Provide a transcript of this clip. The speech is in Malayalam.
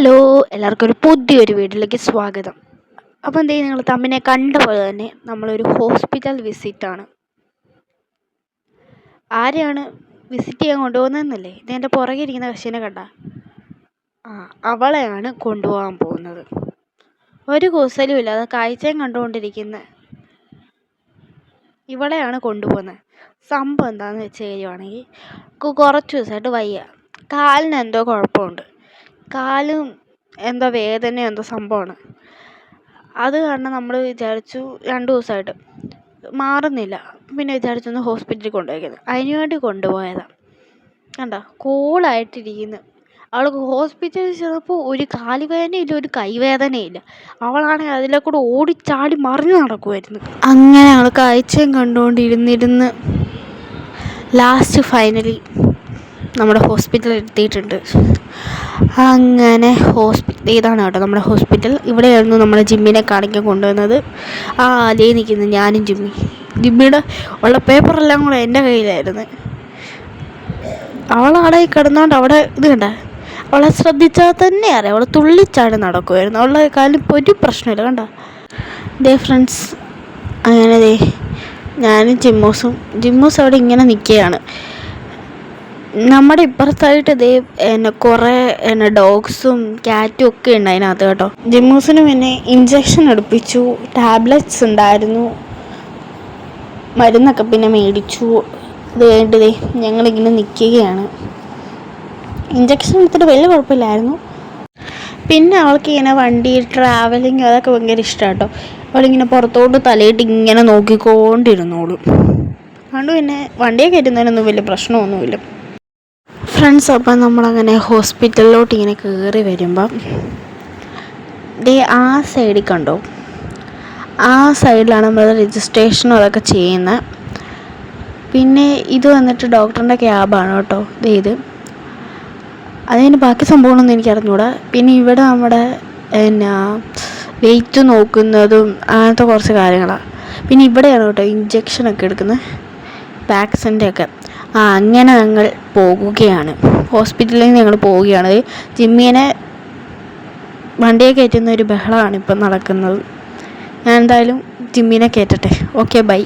ഹലോ എല്ലാവർക്കും ഒരു പുതിയൊരു വീട്ടിലേക്ക് സ്വാഗതം. അപ്പോൾ എന്തേ നിങ്ങൾ? തമ്മിനെ കണ്ട പോലെ തന്നെ നമ്മളൊരു ഹോസ്പിറ്റൽ വിസിറ്റാണ്. ആരെയാണ് വിസിറ്റ് ചെയ്യാൻ കൊണ്ടുപോകുന്നതെന്നല്ലേ? ഇത് എന്റെ പുറകെ ഇരിക്കുന്ന കശീനെ കണ്ട. ആ അവളെയാണ് കൊണ്ടുപോകാൻ പോകുന്നത്. ഒരു കൂസലും ഇല്ലാതെ കാഴ്ചയും കണ്ടുകൊണ്ടിരിക്കുന്ന ഇവളെയാണ് കൊണ്ടുപോകുന്നത്. സംഭവം എന്താണെന്ന് വെച്ച് കഴിയുവാണെങ്കിൽ കുറച്ച് ദിവസമായിട്ട് വയ്യ. കാലിന് എന്തോ കുഴപ്പമുണ്ട്. കാലും എന്തോ വേദന എന്തോ സംഭവമാണ്. അത് കാരണം നമ്മൾ വിചാരിച്ചു രണ്ട് ദിവസമായിട്ട്. മാറുന്നില്ല. പിന്നെ വിചാരിച്ചു ഒന്ന് ഹോസ്പിറ്റലിൽ കൊണ്ടുപോയിരിക്കുന്നത് അതിന് വേണ്ടി കൊണ്ടുപോയതാണ് കണ്ടോ? കൂളായിട്ടിരിക്കുന്നു. അവൾക്ക് ഹോസ്പിറ്റലിൽ ചെന്നപ്പോൾ ഒരു കാൽ വേദനയില്ല ഒരു കൈവേദനയില്ല. അവളാണെങ്കിൽ അതിലെ കൂടെ ഓടിച്ചാടി മറിഞ്ഞു നടക്കുമായിരുന്നു അങ്ങനെ അവൾ കാഴ്ചയും കണ്ടുകൊണ്ടിരുന്നിരുന്ന് ലാസ്റ്റ് ഫൈനലി നമ്മുടെ ഹോസ്പിറ്റലിൽ എത്തിയിട്ടുണ്ട്. അങ്ങനെ ഹോസ്പിറ്റൽ ഇതാണ് കേട്ടോ നമ്മുടെ ഹോസ്പിറ്റൽ. ഇവിടെയായിരുന്നു നമ്മുടെ ജിമ്മിനെ കാണിക്കാൻ കൊണ്ടുവന്നത്. ആ അതേ നിൽക്കുന്നു ഞാനും ജിമ്മി. ജിമ്മിയുടെ ഉള്ള പേപ്പറെല്ലാം കൂടെ എന്റെ കയ്യിലായിരുന്നു. അവളവിടെ കിടന്നുകൊണ്ട് അവിടെ ഇത് കണ്ട അവളെ ശ്രദ്ധിച്ചാൽ തന്നെ അറിയാം. അവൾ തുള്ളിച്ചാടി നടക്കുമായിരുന്നു അവളുടെ കാലിൽ ഇപ്പോൾ ഒരു പ്രശ്നമില്ല കണ്ട? ദേ ഫ്രണ്ട്സ് അങ്ങനെ ദേ ഞാനും ജിമ്മോസും ജിമ്മോസ് അവിടെ ഇങ്ങനെ നിൽക്കുകയാണ്. നമ്മുടെ ഇപ്പുറത്തായിട്ട് ഇതേ എന്നെ കുറേ എന്നെ ഡോഗ്സും ക്യാറ്റും ഒക്കെ ഉണ്ട് അതിനകത്ത് കേട്ടോ. ജിമ്മൂസിന് പിന്നെ ഇഞ്ചക്ഷൻ എടുപ്പിച്ചു ടാബ്ലറ്റ്സ് ഉണ്ടായിരുന്നു. മരുന്നൊക്കെ പിന്നെ മേടിച്ചു. ഇത് വേണ്ടതേ ഞങ്ങളിങ്ങനെ നിൽക്കുകയാണ് ഇഞ്ചക്ഷൻ എടുത്തിട്ട് വലിയ കുഴപ്പമില്ലായിരുന്നു. പിന്നെ അവൾക്ക് ഇങ്ങനെ വണ്ടി ട്രാവലിങ് അതൊക്കെ ഭയങ്കര ഇഷ്ടമാണ് കേട്ടോ അവളിങ്ങനെ പുറത്തോട്ട് തലയിട്ട് ഇങ്ങനെ നോക്കിക്കൊണ്ടിരുന്നോളും. അതുകൊണ്ട് പിന്നെ വണ്ടിയൊക്കെ ഇരുന്നതിനൊന്നും വലിയ പ്രശ്നമൊന്നുമില്ല. ഫ്രണ്ട്സ് അപ്പം നമ്മളങ്ങനെ ഹോസ്പിറ്റലിലോട്ട് ഇങ്ങനെ കയറി വരുമ്പം ഡേ ആ സൈഡിൽ കണ്ടോ? ആ സൈഡിലാണ് നമ്മൾ രജിസ്ട്രേഷനും അതൊക്കെ ചെയ്യുന്നത് പിന്നെ ഇത് വന്നിട്ട് ഡോക്ടറിന്റെ ക്യാബാണ് കേട്ടോ ഇത്. അതിന് ബാക്കി സംഭവങ്ങളൊന്നും എനിക്ക് പിന്നെ ഇവിടെ നമ്മുടെ എന്നാ വെയിറ്റ് നോക്കുന്നതും അങ്ങനത്തെ കുറച്ച് കാര്യങ്ങളാണ് പിന്നെ ഇവിടെയാണ് കേട്ടോ ഇഞ്ചക്ഷനൊക്കെ എടുക്കുന്നത്. വാക്സിന്റെ ഒക്കെ. ആ അങ്ങനെ ഞങ്ങൾ പോകുകയാണ്. ഹോസ്പിറ്റലിൽ ഞങ്ങൾ പോവുകയാണ്. ജിമ്മിനെ വണ്ടിയെ കയറ്റുന്ന ഒരു ബഹളമാണ് ഇപ്പം നടക്കുന്നത്. ഞാൻ എന്തായാലും ജിമ്മിനെ കയറ്റട്ടെ. Okay bye.